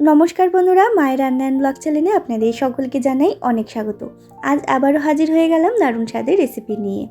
নমস্কার বন্ধুরা, মায়ের রান্নান ব্লগ চ্যানেলে আপনাদের সকলকে জানাই অনেক স্বাগত। আজ আবারও হাজির হয়ে গেলাম দারুণ স্বাদের রেসিপি নিয়ে।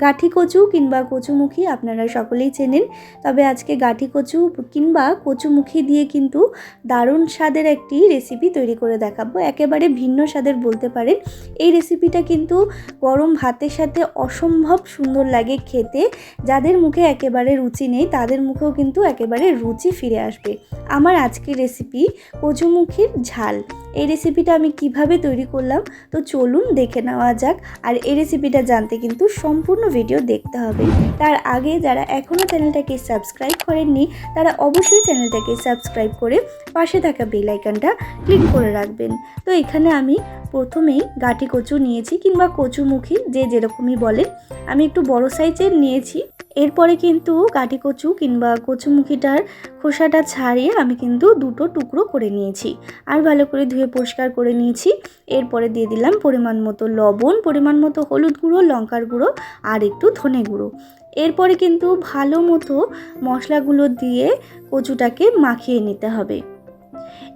গাঠি কচু কিংবা কচুমুখী আপনারা সকলেই চেনেন। তবে আজকে গাঠি কচু কিংবা কচুমুখী দিয়ে কিন্তু দারুণ স্বাদের একটি রেসিপি তৈরি করে দেখাবো। একেবারে ভিন্ন স্বাদের বলতে পারেন। এই রেসিপিটা কিন্তু গরম ভাতের সাথে অসম্ভব সুন্দর লাগে খেতে। যাদের মুখে একেবারে রুচি নেই, তাদের মুখেও কিন্তু একেবারে রুচি ফিরে আসবে। আমার আজকের রেসিপি কচুমুখীর ঝাল। এই রেসিপিটা আমি কীভাবে তৈরি করলাম? তো চলুন দেখে নেওয়া যাক। আর এই রেসিপিটা জানতে কিন্তু সম্পূর্ণ ভিডিও দেখতে হবে। তার আগে যারা এখনও চ্যানেলটাকে সাবস্ক্রাইব করেননি, তারা অবশ্যই চ্যানেলটাকে সাবস্ক্রাইব করে পাশে থাকা বেল আইকনটা ক্লিক করে রাখবেন। তো এখানে আমি প্রথমেই গাটি কচু নিয়েছি কিংবা কচুমুখী, যে যেরকমই বলেন, আমি একটু বড় সাইজের নিয়েছি। এরপরে কিন্তু গাটি কচু কিংবা কচুমুখিটার খোসাটা ছাড়িয়ে আমি কিন্তু দুটো টুকরো করে নিয়েছি। আর ভালো করে ধুয়ে পরিষ্কার করে নিয়েছি। এরপরে দিয়ে দিলাম পরিমাণ মতো লবণ, পরিমাণ মতো হলুদ গুঁড়ো, লঙ্কার গুঁড়ো আর একটু ধনে গুঁড়ো। এরপরে কিন্তু ভালো মতো মশলাগুলো দিয়ে কচুটাকে মাখিয়ে নিতে হবে।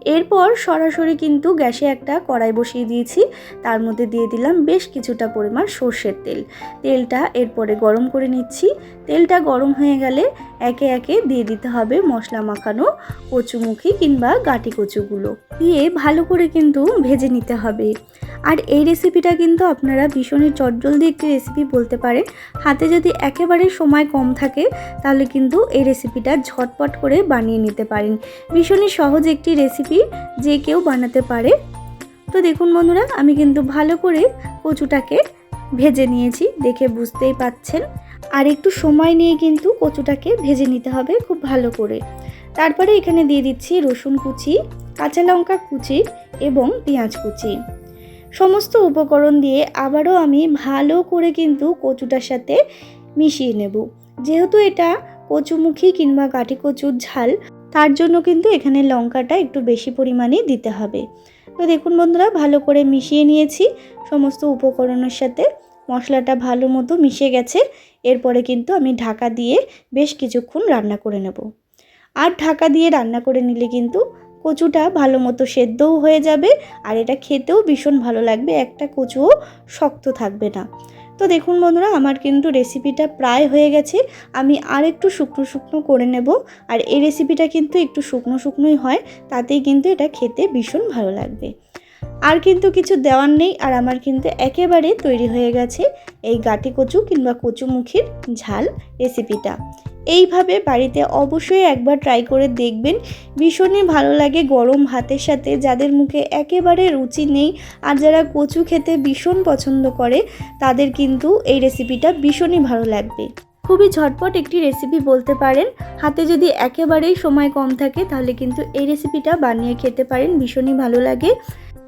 এরপর সরাসরি কিন্তু গ্যাসে একটা কড়াই বসিয়ে দিয়েছি। তার মধ্যে দিয়ে দিলাম বেশ কিছুটা পরিমাণ সর্ষের তেল। তেলটা এরপরে গরম করে নিচ্ছি। তেলটা গরম হয়ে গেলে একে একে দিয়ে দিতে হবে মশলা মাখানো কচুমুখী কিংবা গাটি কচুগুলো। দিয়ে ভালো করে কিন্তু ভেজে নিতে হবে। আর এই রেসিপিটা কিন্তু আপনারা ভীষণই চটজলদি একটি রেসিপি বলতে পারেন। হাতে যদি একেবারে সময় কম থাকে, তাহলে কিন্তু এই রেসিপিটা ঝটপট করে বানিয়ে নিতে পারেন। ভীষণই সহজ একটি রেসিপি যে কেউ বানাতে পারে। তো দেখুন বন্ধুরা, আমি কিন্তু ভালো করে কচুটাকে ভেজে নিয়েছি, দেখে বুঝতেই পাচ্ছেন। আর একটু সময় নিয়ে কিন্তু কচুটাকে ভেজে নিতে হবে খুব ভালো করে। তারপরে এখানে দিয়ে দিচ্ছি রসুন কুচি কাঁচা লঙ্কা কুচি এবং পেঁয়াজ কুচি। সমস্ত উপকরণ দিয়ে আবারও আমি ভালো করে কিন্তু কচুটার সাথে মিশিয়ে নেব। যেহেতু এটা কচুমুখী কিংবা কাঠি কচুর ঝাল, তার জন্য কিন্তু এখানে লঙ্কাটা একটু বেশি পরিমাণে দিতে হবে। তো দেখুন বন্ধুরা, ভালো করে মিশিয়ে নিয়েছি। সমস্ত উপকরণের সাথে মশলাটা ভালো মতো মিশে গেছে। এরপরে কিন্তু আমি ঢাকা দিয়ে বেশ কিছুক্ষণ রান্না করে নেব। আর ঢাকা দিয়ে রান্না করে নিলে কিন্তু কচুটা ভালো মতো সেদ্ধও হয়ে যাবে আর এটা খেতেও ভীষণ ভালো লাগবে, একটা কচুও শক্ত থাকবে না। তো দেখুন বন্ধুরা, আমার কিন্তু রেসিপিটা প্রায় হয়ে গেছে, আমি আর একটু শুকনো শুকনো করে নেব আর এই রেসিপিটা কিন্তু একটু শুকনো শুকনোই হয়, তাতেই কিন্তু এটা খেতে ভীষণ ভালো লাগবে। আর কিন্তু কিছু দেওয়ার নেই আর আমার কিন্তু একেবারে তৈরি হয়ে গেছে এই গাটি কচু কিংবা কচুমুখির ঝাল রেসিপিটা এইভাবে বাড়িতে অবশ্যই একবার ট্রাই করে দেখবেন। ভীষণই ভালো লাগে গরম ভাতের সাথে, যাদের মুখে একেবারে রুচি নেই আর যারা কচু খেতে ভীষণ পছন্দ করে, তাদের কিন্তু এই রেসিপিটা ভীষণই ভালো লাগবে। খুবই ঝটপট একটি রেসিপি বলতে পারেন। হাতে যদি একেবারেই সময় কম থাকে, তাহলে কিন্তু এই রেসিপিটা বানিয়ে খেতে পারেন, ভীষণই ভালো লাগে।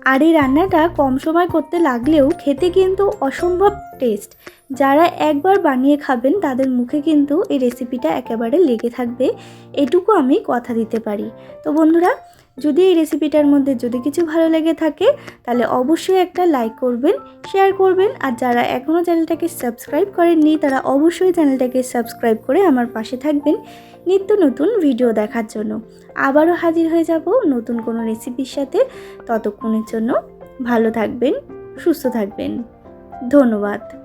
আর এই রান্নাটা কম সময় করতে লাগলেও খেতে কিন্তু অসম্ভব টেস্ট যারা একবার বানিয়ে খাবেন, তাদের মুখে কিন্তু এই রেসিপিটা একেবারে লেগে থাকবে। এটুকু আমি কথা দিতে পারি। তো বন্ধুরা যদি এই রেসিপিটার মধ্যে যদি কিছু ভালো লেগে থাকে, তাহলে অবশ্যই একটা লাইক করবেন শেয়ার করবেন, আর যারা এখনও চ্যানেলটাকে সাবস্ক্রাইব করেননি, তারা অবশ্যই চ্যানেলটাকে সাবস্ক্রাইব করে আমার পাশে থাকবেন নিত্য নতুন ভিডিও দেখার জন্য। আবারও হাজির হয়ে যাব নতুন কোনো রেসিপির সাথে। ততক্ষণের জন্য ভালো থাকবেন, সুস্থ থাকবেন। ধন্যবাদ।